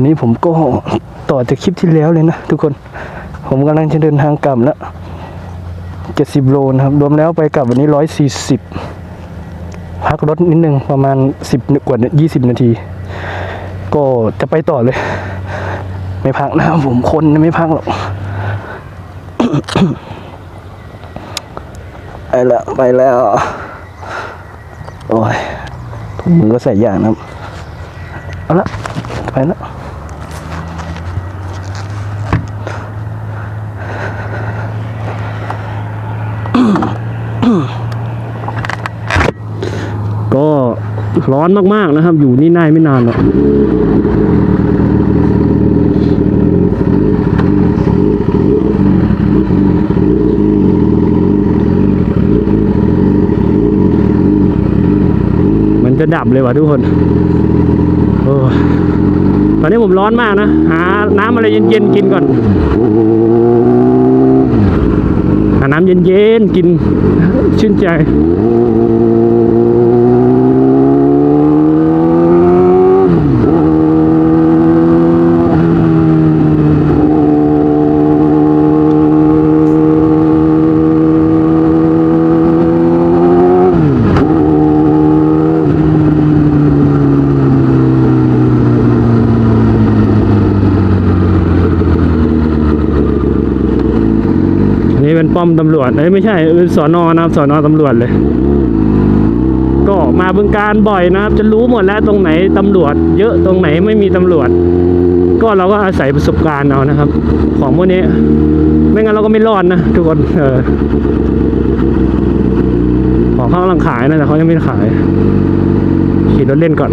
อนนี้ผมก็ต่อจากคลิปที่แล้วเลยนะทุกคน ผมกำลังจะเดินทางกลับแล้วเจ็ดสิบโลนะครับ รวมแล้วไปกลับวันนี้ร้อยสี่สิบพักรถนิดนึงประมาณสิบกว่ายี่สิบนาที ก็จะไปต่อเลย ไม่พักนะครับผมคนไม่พักหรอกไปแล้วไปแล้ว โอ้ยถุงมือก็ใส่ยางนะครับ เอาละไปแล้ว ก็ ร้อนมากๆนะครับ อยู่นี่ได้ไม่นานหรอกมันจะดับเลยว่ะทุกคนโอ้ตอนนี้ผมร้อนมากนะ หาน้ำอะไรเย็นๆกินก่อน หาน้ำเย็นๆกินชื่นใจ อันนี้เป็นป้อมตำร วจเอ้ยไม่ใช่สอนอนะครับสอนอตำรวจเลย ก็มาบึงการบ่อยนะครับ จะรู้หมดแล้วตรงไหนตำรวจ เยอะตรงไหนไม่มีตำรวจ ก็เราก็อาศัยประสบการณ์เอานะครับ ของพวกนี้ไม่งั้นเราก็ไม่รอดนะทุกคนเออของเขากำลังขายนะแต่เขายังไม่ขายขี่รถเล่นก่อน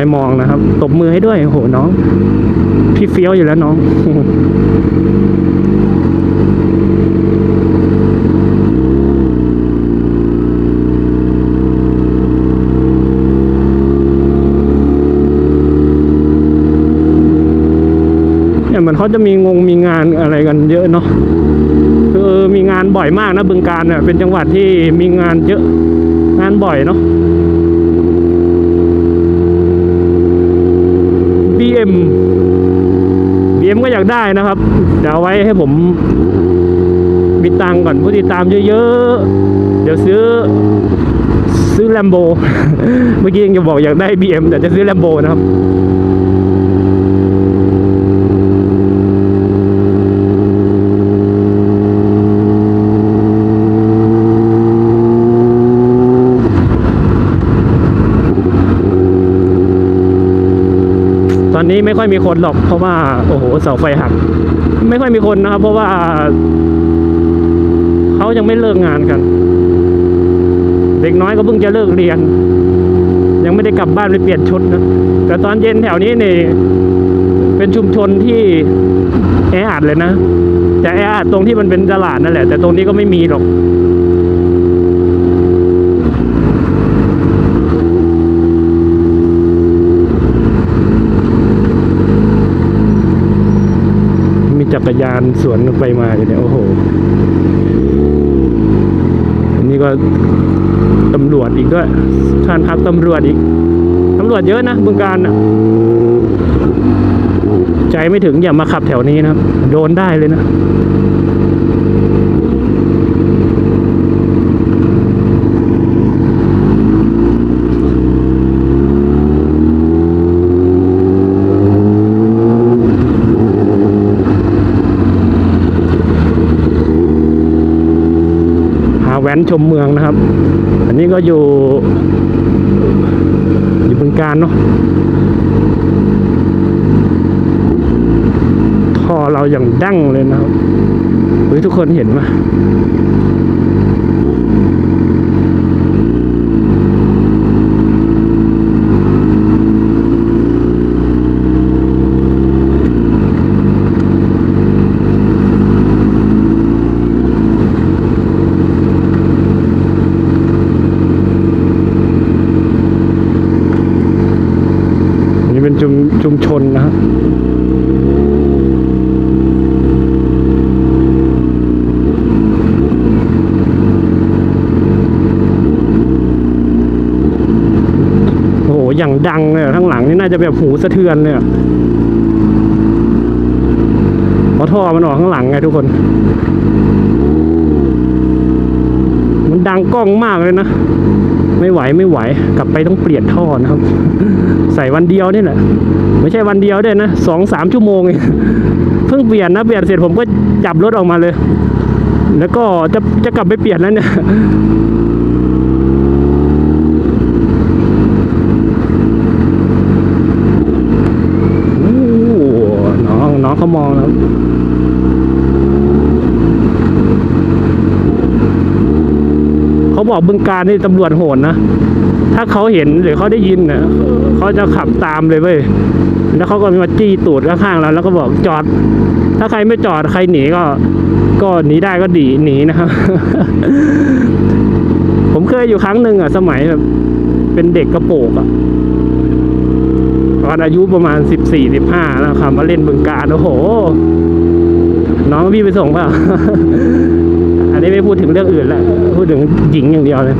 น้มองนะครับ ตบมือให้ด้วยโอ้โหน้อง พี่เฟี้ยวอยู่แล้วน้องเนี่ยเหมันเขาจะมีงงมีงานอะไรกันเยอะเนาะคือมีงานบ่อยมากนะบึงการเนี่ยเป็นจังหวัดที่มีงานเยอะงานบ่อยเนาะ BM BM ก็อยากได้นะครับ เดี๋ยวไว้ให้ผมมีตังก่อนผู้ติดตามเยอะๆ เดี๋ยวซื้อซื้อแลมโบ เมื่อกี้ยังจะบอกอยากได้ BM แต่จะซื้อแลมโบนะครับ นี้ไม่ค่อยมีคนหรอก เพราะว่า โอ้โหเสาไฟหัก ไม่ค่อยมีคนนะครับ เพราะว่าเขายังไม่เลิกงานกัน เด็กน้อยก็เพิ่งจะเลิกเรียน ยังไม่ได้กลับบ้านไปเปลี่ยนชุดนะแต่ตอนเย็นแถวนี้นี่เป็นชุมชนที่แออัดเลยนะแต่แออัดตรงที่มันเป็นตลาดนั่นแหละ แต่ตรงนี้ก็ไม่มีหรอก รยานสวนไปมาอยู่เนี่ยโอ้โหอันนี้ก็ตำรวจอีกด้วยท่านพักตำรวจอีกตำรวจเยอะนะบึงการอะใจไม่ถึงอย่ามาขับแถวนี้นะครับ โดนได้เลยนะ ว้นชมเมืองนะครับ อันนี้ก็อยู่อยู่บึงการเนาะท่อเราอย่างดั้งเลยนะครับเฮ้ยทุกคนเห็นไหมอันนี้เป็นชุมชุมชนนะครับ จะ แบบหูสะเทือนเลยอะเพราะท่อมันออกข้างหลังไงทุกคน มันดังกล้องมากเลยนะ ไม่ไหวไม่ไหว กลับไปต้องเปลี่ยนท่อนะครับ ใส่วันเดียวนี่แหละ ไม่ใช่วันเดียวด้วยนะสองสามชั่วโมงเองเพิ่งเปลี่ยนนะเปลี่ยนเสร็จผมก็จับรถออกมาเลย แล้วก็จะจะกลับไปเปลี่ยนแล้วเนี่ย โอ้น้องน้องเขามองแล้ว เขา บอกบึงการนี่ตำรวจโหดนะ ถ้าเขาเห็นหรือเขาได้ยินเนะเขาจะขับตามเลยเว้ย แล้วเขาก็มาจี้ตูดข้างๆเราแล้วก็บอกจอด ถ้าใครไม่จอดใครหนีก็ ก็หนีได้ก็ดีหนีนะครับ ผมเคยอยู่ครั้งหนึ่งอะ สมัยแบบเป็นเด็กกระโปงอะตอนอายุประมาณสิบสี่สิบห้าแล้วครับมาเล่นบึงการโอ้โห น้องพี่ไปส่งเปล่า นนี้ไม่พูดถึงเรื่องอื่นแล้วพูดถึงหญิงอย่างเดียวเลย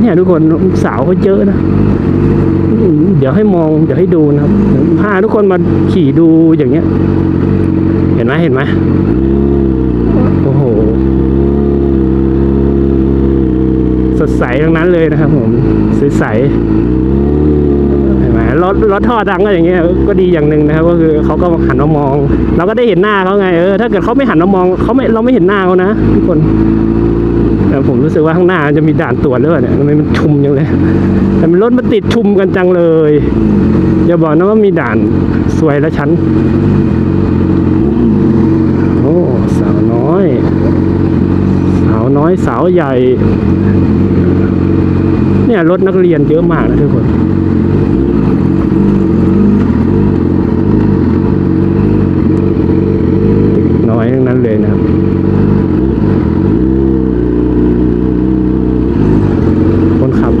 เนี่ยทุกคนสาวเขาเยอะนะเดี๋ยวให้มองเดี๋ยวให้ดูนะครับพาทุกคนมาขี่ดูอย่างเงี้ย เห็นไหมเห็นไหมโอ้โหสดใสทั้งนั้นเลยนะครับผมใสๆ รถรถท่อดังก็อย่างเงี้ยก็ดีอย่างหนึ่งนะครับ ก็คือเขาก็หันมามอง เราก็ได้เห็นหน้าเขาไงเออถ้าเกิดเขาไม่หันมามองเขาไม่เราไม่เห็นหน้าเขานะทุกคนแต่ผมรู้สึกว่าข้างหน้าจะมีด่านตรวจหรือเปล่าเนี่ยทำไมมันชุมจังเลยแต่รถมันติดชุมกันจังเลยอย่าบอกนะว่ามีด่านสวยแล้วฉันโอ้สาวน้อย สาวน้อยสาวใหญ่ เนี่ยรถนักเรียนเยอะมากนะทุกคนอยทั้งนั้นเลยนะครับ คนขับ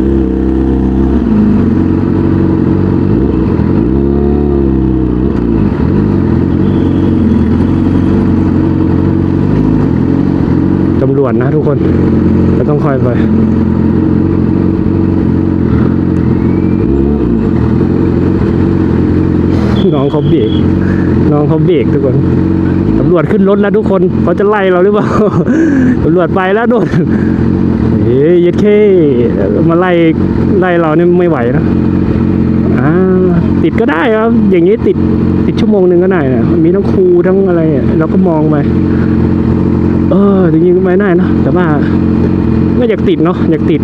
ตำรวจนะทุก คนเราต้องคอยไปน้องเขาเบรกน้องเขาเบรกทุกคนตำรวจขึ้นรถแล้วทุกคนเขาจะไล่เราหรือเปล่าตำรวจไปแล้วโดนเฮ้ยยัดเข้มาไล่ไล่เราเนี่ยไม่ไหวนะอ่าติดก็ได้ครับ อย่างนี้ติดติดชั่วโมงหนึ่งก็ได้นะมีทั้งครูทั้งอะไรเราก็มองไป ออจริงๆก็ไม่ได้นะแต่ว่าไม่อยากติดเนาะอยากติด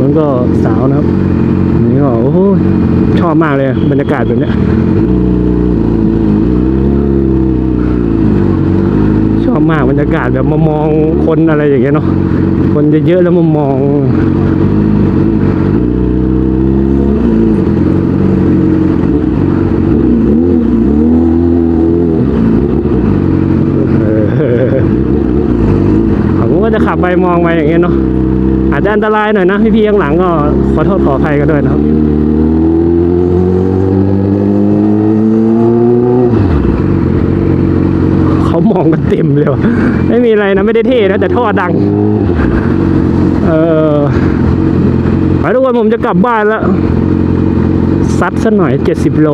มันก็สาวนะครับนี่ก็โอ้โหชอบมากเลยบรรยากาศแบบเนี้ยชอบมากบรรยากาศแบบมามองคนอะไรอย่างเงี้ยเนาะคนเยอะๆแล้วมามองเออผมก็จะขับไป มองไปอย่างเงี้ยเนาะอาจจะอันตรายหน่อยนะพี่ๆข้างหลังก็ขอโทษขออภัยกันด้วยนะครับเขามองกันเต็มเลยว่ะไม่มีอะไรนะไม่ได้เท่นะแต่ท่อดัง เออไปทุกคนผมจะกลับบ้านแล้วซัดซะหน่อยเจ็ดสิบโล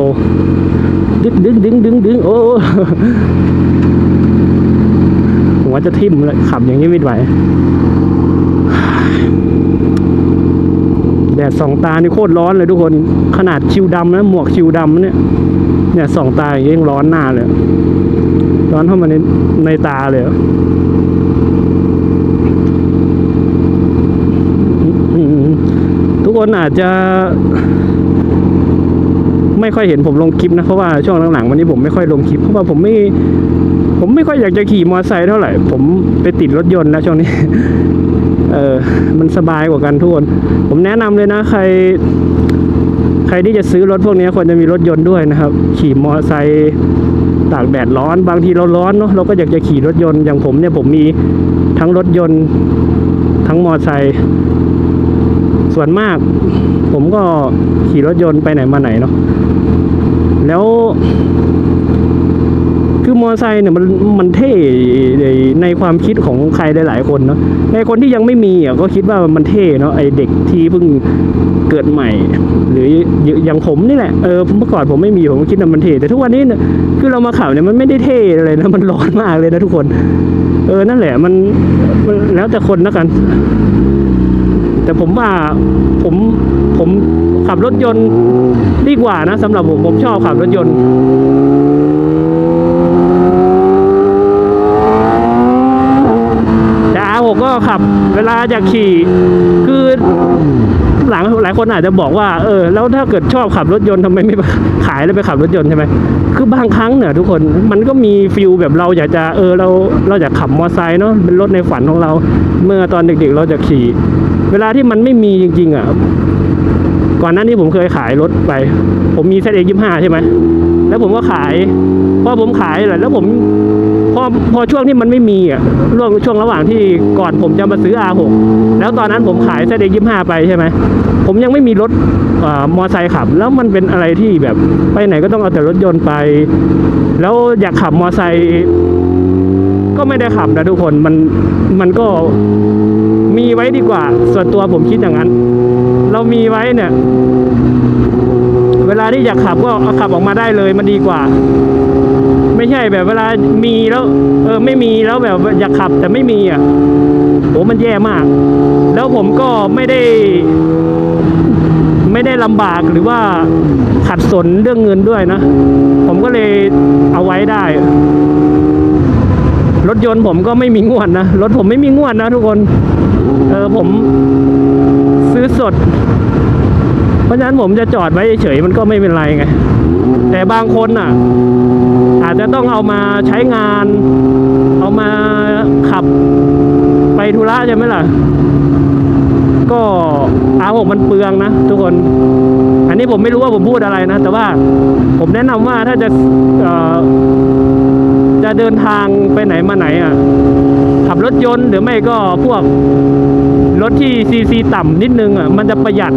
ดึงดึงดึงดึงดึงโอ้ หัวจะทิ่มเลยขับอย่างนี้ไม่ไหวแดดสองตานี่โคตรร้อนเลยทุกคน ขนาดชิวดำนะหมวกชิวดำเนี่ยเนี่ยสองตาอย่างนี้ยังร้อนหน้าเลย ร้อนเข้ามาในในตาเลยทุกคนอาจจะ ไม่ค่อยเห็นผมลงคลิปนะเพราะว่าช่วงหลังๆวันนี้ผมไม่ค่อยลงคลิปเพราะว่าผมไม่ ผมไม่ค่อยอยากจะขี่มอเตอร์ไซค์เท่าไหร่ ผมไปติดรถยนต์แล้วช่วงนี้ เออมันสบายกว่ากันทุกคน ผมแนะนำเลยนะ ใคร ใครที่จะซื้อรถพวกนี้ควรจะมีรถยนต์ด้วยนะครับ ขี่มอเตอร์ไซค์ตากแดดร้อน บางทีเราร้อนเนาะเราก็อยากจะขี่รถยนต์อย่างผมเนี่ยผมมีทั้งรถยนต์ ทั้งมอเตอร์ไซค์ ส่วนมาก ผมก็ขี่รถยนต์ไปไหนมาไหนเนาะแล้วคือมอไซค์เนี่ยมันมันเท่ในความคิดของใครหลายๆคนเนาะในคนที่ยังไม่มีอะก็คิดว่ามันเท่เนาะไอเด็กที่เพิ่งเกิดใหม่ หรืออย่างผมนี่แหละเออเมื่อก่อนผมไม่มีผมก็คิดว่ามันเท่แต่ทุกวันนี้เนี่ยคือเรามาขับเนี่ยมันไม่ได้เท่เลยนะมันร้อนมากเลยนะทุกคน เออนั่นแหละมันมันแล้วแต่คนแล้วกัน แต่ผมว่าผมผมขับรถยนต์ดีกว่านะสำหรับผมผมชอบขับรถยนต์แต่อาผมก็ขับเวลาจะขี่คือ หลังหลายคนอาจจะบอกว่าเออแล้วถ้าเกิดชอบขับรถยนต์ทำไมไม่ขายแล้วไปขับรถยนต์ใช่ไหมคือบางครั้งเนี่ยทุกคนมันก็มีฟิลแบบเราอยากจะเออเราเราอยากขับมอเตอร์ไซค์เนาะเป็นรถในฝันของเรา เมื่อตอนเด็กๆเราจะขี่ เวลาที่มันไม่มีจริง ๆอะก่อนหน้านี้ผมเคยขายรถไป ผมมีเซตเอ็กยี่ห้าใช่ไหมแล้วผมก็ขายพอผมขายแหละแล้วผม พอพอช่วงที่มันไม่มีอะช่วงช่วงระหว่างที่ก่อนผมจะมาซื้อ R6 แล้วตอนนั้นผมขายเซตเอ็กยี่ห้าไปใช่ไหมผมยังไม่มีรถอมอไซค์ขับ แล้วมันเป็นอะไรที่แบบไปไหนก็ต้องเอาแต่รถยนต์ไป แล้วอยากขับมอไซค์ก็ไม่ได้ขับนะทุกคนมันมันก็มีไว้ดีกว่า ส่วนตัวผมคิดอย่างนั้น เรามีไว้เนี่ย เวลาที่อยากขับก็เอาขับออกมาได้เลยมันดีกว่า ใช่แบบเวลามีแล้วเออไม่มีแล้วแบบอยากขับแต่ไม่มีอะโอ้มันแย่มาก แล้วผมก็ไม่ได้ ไม่ได้ลำบากหรือว่าขัดสนเรื่องเงินด้วยนะ ผมก็เลยเอาไว้ได้ รถยนต์ผมก็ไม่มีงวดนะ รถผมไม่มีงวดนะทุกคน เออผมซื้อสด เพราะฉะนั้นผมจะจอดไว้เฉยมันก็ไม่เป็นไรไง แต่บางคนอะ อาจจะต้องเอามาใช้งาน เอามาขับไปธุระใช่ไหมล่ะ ก็อาหกมันเปลืองนะ ทุกคน อันนี้ผมไม่รู้ว่าผมพูดอะไรนะ แต่ว่าผมแนะนำว่าถ้าจะจะเดินทางไปไหนมาไหนอะ ขับรถยนต์หรือไม่ก็พวกรถที่ซีซีต่ำนิดนึงอะมันจะประหยัด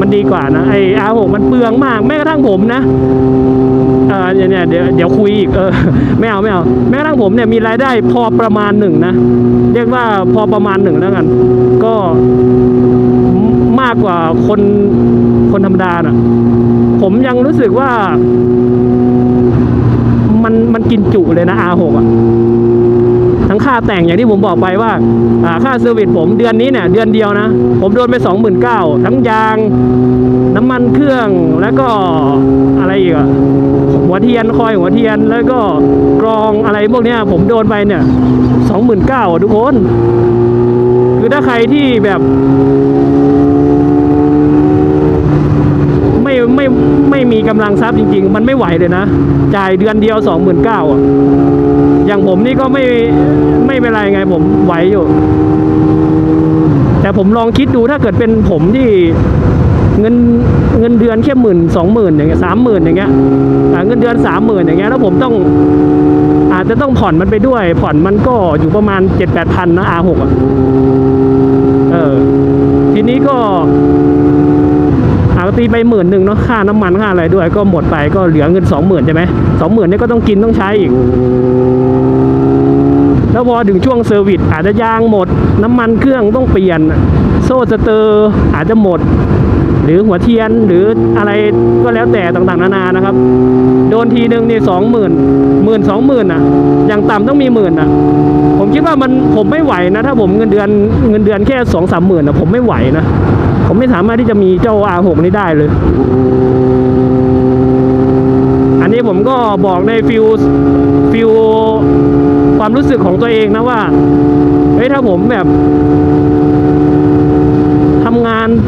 มันดีกว่านะไออาหกมันเปลืองมากแม้กระทั่งผมนะ เออเนี่ยเนี่ยเดี๋ยวเดี๋ยวคุยอีกเออไม่เอาไม่เอาแม้กระทั่งผมเนี่ยมีรายได้พอประมาณหนึ่งนะ เรียกว่าพอประมาณหนึ่งแล้วกัน ก็มากกว่าคนคนธรรมดาน่ะ ผมยังรู้สึกว่า มันมันกินจุเลยนะ R6 อะทั้งค่าแต่งอย่างที่ผมบอกไปว่าค่าเซอร์วิสผมเดือนนี้เนี่ยเดือนเดียวนะ ผมโดนไปสองหมื่นเก้าทั้งยาง น้ำมันเครื่องแล้วก็อะไรอีกอะ หัวเทียนคอยหัวเทียนแล้วก็กรองอะไรพวกเนี้ยผมโดนไปเนี่ยสองหมื่นเก้าทุกคนคือถ้าใครที่แบบ ไม่ไม่ไม่มีกำลังทรัพย์จริง ๆ มันไม่ไหวเลยนะจ่ายเดือนเดียวสองหมื่นเก้าอะอย่างผมนี่ก็ไม่ไม่เป็นไรไงผมไหวอยู่ แต่ผมลองคิดดูถ้าเกิดเป็นผมที่ เงินเงินเดือนแค่หมื่นสองหมื่นอย่างเงี้ยสามหมื่นอย่างเงี้ยเงินเดือนสามหมื่นอย่างเงี้ยแล้วผมต้องอาจจะต้องผ่อนมันไปด้วย ผ่อนมันก็อยู่ประมาณเจ็ดแปดพันนะอาหกอะเออทีนี้ก็อาตีไปหมื่นหนึ่งเนาะค่าน้ำมันค่าอะไรด้วย ก็หมดไปก็เหลือเงินสองหมื่นใช่ไหมสองหมื่นนี่ก็ต้องกินต้องใช้อีก แล้วพอถึงช่วงเซอร์วิสอาจจะยางหมด น้ำมันเครื่องต้องเปลี่ยน โซ่สเตอร์อาจจะหมด หรือหัวเทียนหรืออะไรก็แล้วแต่ต่างๆ นานานะครับ โดนทีหนึ่งนี่สองหมื่นหมื่นสองหมื่นอะ อย่างต่ำต้องมีหมื่นอะ ผมคิดว่ามันผมไม่ไหวนะ ถ้าผมเงินเดือนเงินเดือนแค่สองสามหมื่นอะผมไม่ไหวนะ ผมไม่สามารถที่จะมีเจ้า R6 นี้ได้เลย อันนี้ผมก็บอกในฟิลฟิลความรู้สึกของตัวเองนะว่าเฮ้ยถ้าผมแบบ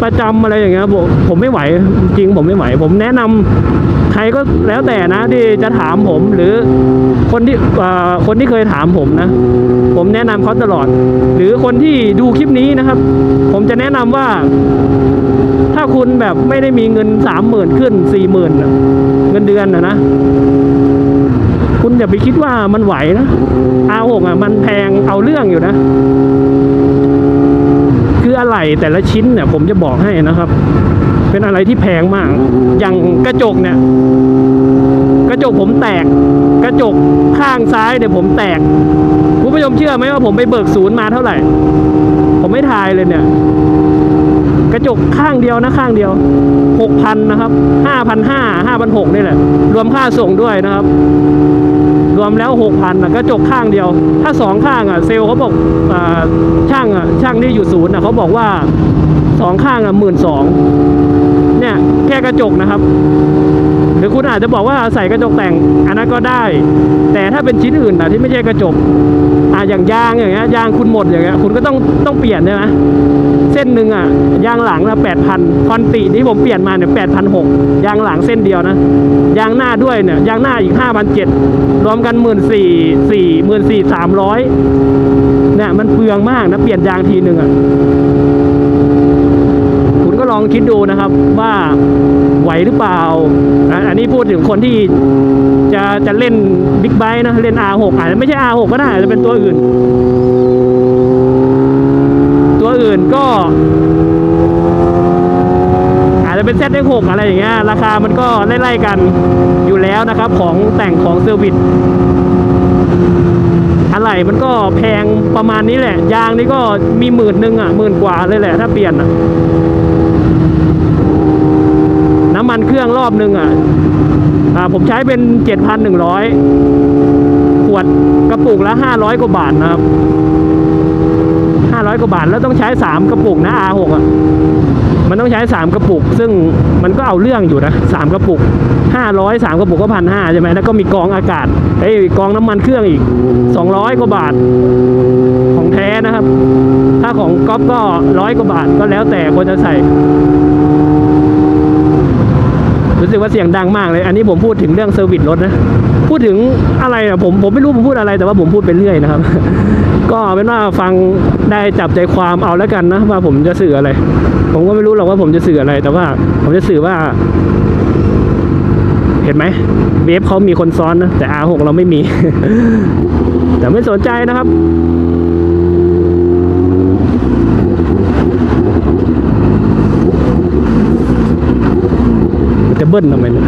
ประจำอะไรอย่างเงี้ยผมผมไม่ไหวจริงผมไม่ไหว ผมแนะนำใครก็แล้วแต่นะที่จะถามผมหรือคนที่คนที่เคยถามผมนะ ผมแนะนำเขาตลอด หรือคนที่ดูคลิปนี้นะครับ ผมจะแนะนำว่า ถ้าคุณแบบไม่ได้มีเงินสามหมื่นขึ้นสี่หมื่นเงินเดือนนะนะคุณอย่าไปคิดว่ามันไหวนะอาหกอะมันแพงเอาเรื่องอยู่นะ คืออะไรแต่ละชิ้นเนี่ยผมจะบอกให้นะครับ เป็นอะไรที่แพงมาก อย่างกระจกเนี่ย กระจกผมแตก กระจกข้างซ้ายเนี่ยผมแตกคุณผู้ชมเชื่อไหมว่าผมไปเบิกศูนย์มาเท่าไหร่ ผมไม่ทายเลยเนี่ย กระจกข้างเดียวนะข้างเดียวหกพันนะครับห้าพันห้าห้าพันหกนี่แหละ รวมค่าส่งด้วยนะครับ วมแล้วหกพันกระจกข้างเดียว ถ้าสองข้างอะเซลเขาบอกอช่างอะช่างที่อยู่ศูนย์อะเขาบอกว่าสองข้างอะหมื่นสองเนี่ยแค่กระจกนะครับ รือคุณอาจจะบอกว่าใส่กระจกแต่งอันนั้นก็ได้ แต่ถ้าเป็นชิ้นอื่นอะที่ไม่ใช่กระจกอะอย่างยางอย่างเงี้ยยางคุณหมดอย่างเงี้ยคุณก็ต้องต้องเปลี่ยนใช่ไหมเส้นหนึ่งอะยางหลังละแปดพันคอนติที่ผมเปลี่ยนมาเนี่ยแปดพันหกยางหลังเส้นเดียวนะยางหน้าด้วยเนี่ยยางหน้าอีกห้าพันเจ็ดรวมกันหมื่นสี่สี่หมื่นสี่สามร้อยเนี่ยมันเปลืองมากนะเปลี่ยนยางทีหนึ่งอะ ก็ลองคิดดูนะครับว่าไหวหรือเปล่า อันนี้พูดถึงคนที่จะจะเล่นบิ๊กไบค์นะเล่น R6 อาจจะไม่ใช่ R6 ก็ได้อาจจะเป็นตัวอื่น ตัวอื่นก็ อาจจะเป็น Z6 อะไรอย่างเงี้ยราคามันก็ไล่ๆกันอยู่แล้วนะครับ ของแต่งของเซอร์วิสอะไรมันก็แพงประมาณนี้แหละ ยางนี่ก็มีหมื่นหนึ่งอะหมื่นกว่าเลยแหละ ถ้าเปลี่ยนอะ น้ำมันเครื่องรอบหนึ่งอะผมใช้เป็นเจ็ดพันหนึ่งร้อยขวดกระปุกละห้าร้อยกว่าบาทนะครับห้าร้อยกว่าบาทแล้วต้องใช้สามกระปุกนะ R6 อะมันต้องใช้สามกระปุก ซึ่งมันก็เอาเรื่องอยู่นะสามกระปุกห้าร้อยสามกระปุกก็พันห้าใช่ไหมแล้วก็มีกองอากาศเอ้กองน้ำมันเครื่องอีกสองร้อยกว่าบาทของแท้นะครับ ถ้าของก๊อฟก็ร้อยกว่าบาทก็แล้วแต่คนจะใส่ รู้สึกว่าเสียงดังมากเลย อันนี้ผมพูดถึงเรื่องเซอร์วิสรถนะ พูดถึงอะไรอะผมผมไม่รู้ผมพูดอะไรแต่ว่าผมพูดไปเรื่อยนะครับ ก็เอาเป็นว่าฟังได้จับใจความเอาแล้วกันนะว่าผมจะสื่ออะไร ผมก็ไม่รู้หรอกว่าผมจะสื่ออะไร แต่ว่าผมจะสื่อว่าเห็นไหมเวฟเขามีคนซ้อนนะแต่ R6 เราไม่มี แต่ไม่สนใจนะครับ เบิ้ลทำไมเนี่ย